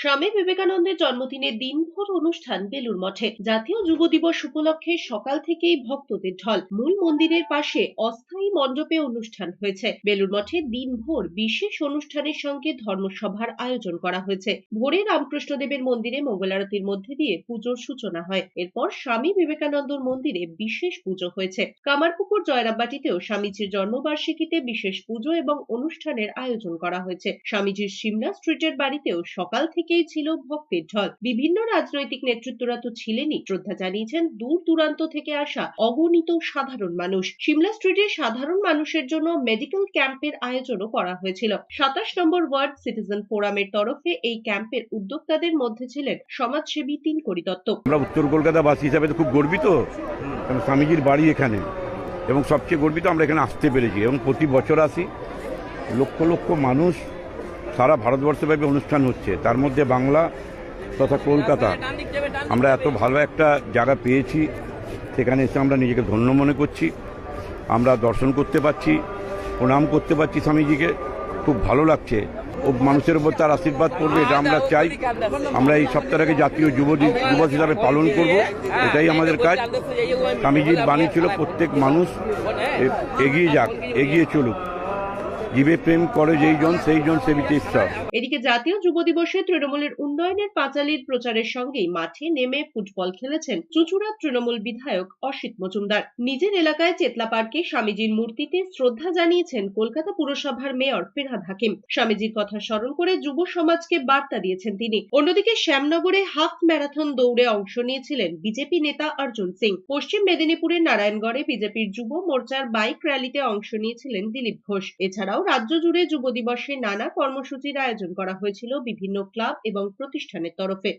স্বামী বিবেকানন্দের জন্মদিনে দিনভর অনুষ্ঠান বেলুর মঠে। জাতীয় যুব দিবস উপলক্ষে সকাল থেকেই ভক্তদের ঢল। মূল মন্দিরের পাশে অস্থায়ী মণ্ডপে অনুষ্ঠান হয়েছে। বেলুর মঠে দিনভর বিশেষ অনুষ্ঠানের সঙ্গে ধর্মসভার আয়োজন করা হয়েছে। ভোরে রামকৃষ্ণদেবের মন্দিরে মঙ্গলারতির মধ্যে দিয়ে পুজোর সূচনা হয়। এরপর স্বামী বিবেকানন্দর মন্দিরে বিশেষ পুজো হয়েছে। কামারপুকুর জয়রামবাটিতেও স্বামীজির জন্মবার্ষিকীতে বিশেষ পুজো এবং অনুষ্ঠানের আয়োজন করা হয়েছে। স্বামীজির সিমলা স্ট্রিটের বাড়িতেও সকাল থেকেই ছিল ভক্তের ঢল। বিভিন্ন রাজনৈতিক নেতৃত্বরা তো ছিলেনই। শ্রদ্ধা জানিয়েছেন, দূর দূরান্ত থেকে আসা অগণিত সাধারণ মানুষ। সিমলা স্ট্রিটে সাধারণ মানুষের জন্য মেডিকেল ক্যাম্পের আয়োজনও করা হয়েছিল। সাতাশ নম্বর ওয়ার্ড সিটিজেন ফোরামের তরফে এই ক্যাম্পের উদ্যোক্তাদের মধ্যে ছিলেন সমাজসেবী তিন করি দত্ত। আমরা উত্তর কলকাতাবাসী হিসাবে তো খুব গর্বিত। স্বামীজির বাড়ি এখানে। এবং সবচেয়ে গর্বিত আমরা এখানে আসতে পেরেছি। এবং প্রতি বছর আসি। লক্ষ লক্ষ মানুষ সারা ভারতবর্ষব্যাপী অনুষ্ঠান হচ্ছে। তার মধ্যে বাংলা তথা কলকাতা। আমরা এত ভালো একটা জায়গা পেয়েছি, সেখানে এসে আমরা নিজেকে ধন্য মনে করছি। আমরা দর্শন করতে পারছি, প্রণাম করতে পারছি স্বামীজিকে। খুব ভালো লাগছে। ও মানুষের উপর তার আশীর্বাদ করবে, এটা আমরা চাই। আমরা এই সপ্তাহটাকে জাতীয় যুব দিবস হিসাবে পালন করব, এটাই আমাদের কাজ। স্বামীজির বাণী ছিল, প্রত্যেক মানুষ এগিয়ে যাক, এগিয়ে চলুক। জীবে প্রেম করে যেই জন, সেই জন সেবিতে ঈশ্বর। এদিকে জাতীয় যুব দিবসে তৃণমূলের উন্নয়নের পাঁচালীর প্রচারের সঙ্গেই মাঠে নেমে ফুটবল খেলেছেন চুঁচুড়া তৃণমূল বিধায়ক অসিত মজুমদার। নিজের এলাকায় চেতলা পার্কে স্বামীজির মূর্তিতে শ্রদ্ধা জানিয়েছেন কলকাতা পুরসভার মেয়র ফিরহাদ হাকিম। স্বামীজির কথা স্মরণ করে যুব সমাজকে বার্তা দিয়েছেন তিনি। অন্যদিকে শ্যামনগরে হাফ ম্যারাথন দৌড়ে অংশ নিয়েছিলেন বিজেপি নেতা অর্জুন সিং। পশ্চিম মেদিনীপুরের নারায়ণগড়ে বিজেপির যুব মোর্চার বাইক র্যালিতে অংশ নিয়েছিলেন দিলীপ ঘোষ। এছাড়াও রাজ্য জুড়ে যুব দিবসে নানা কর্মসূচির আয়োজন করা হয়েছিল বিভিন্ন ক্লাব এবং প্রতিষ্ঠানের তরফে।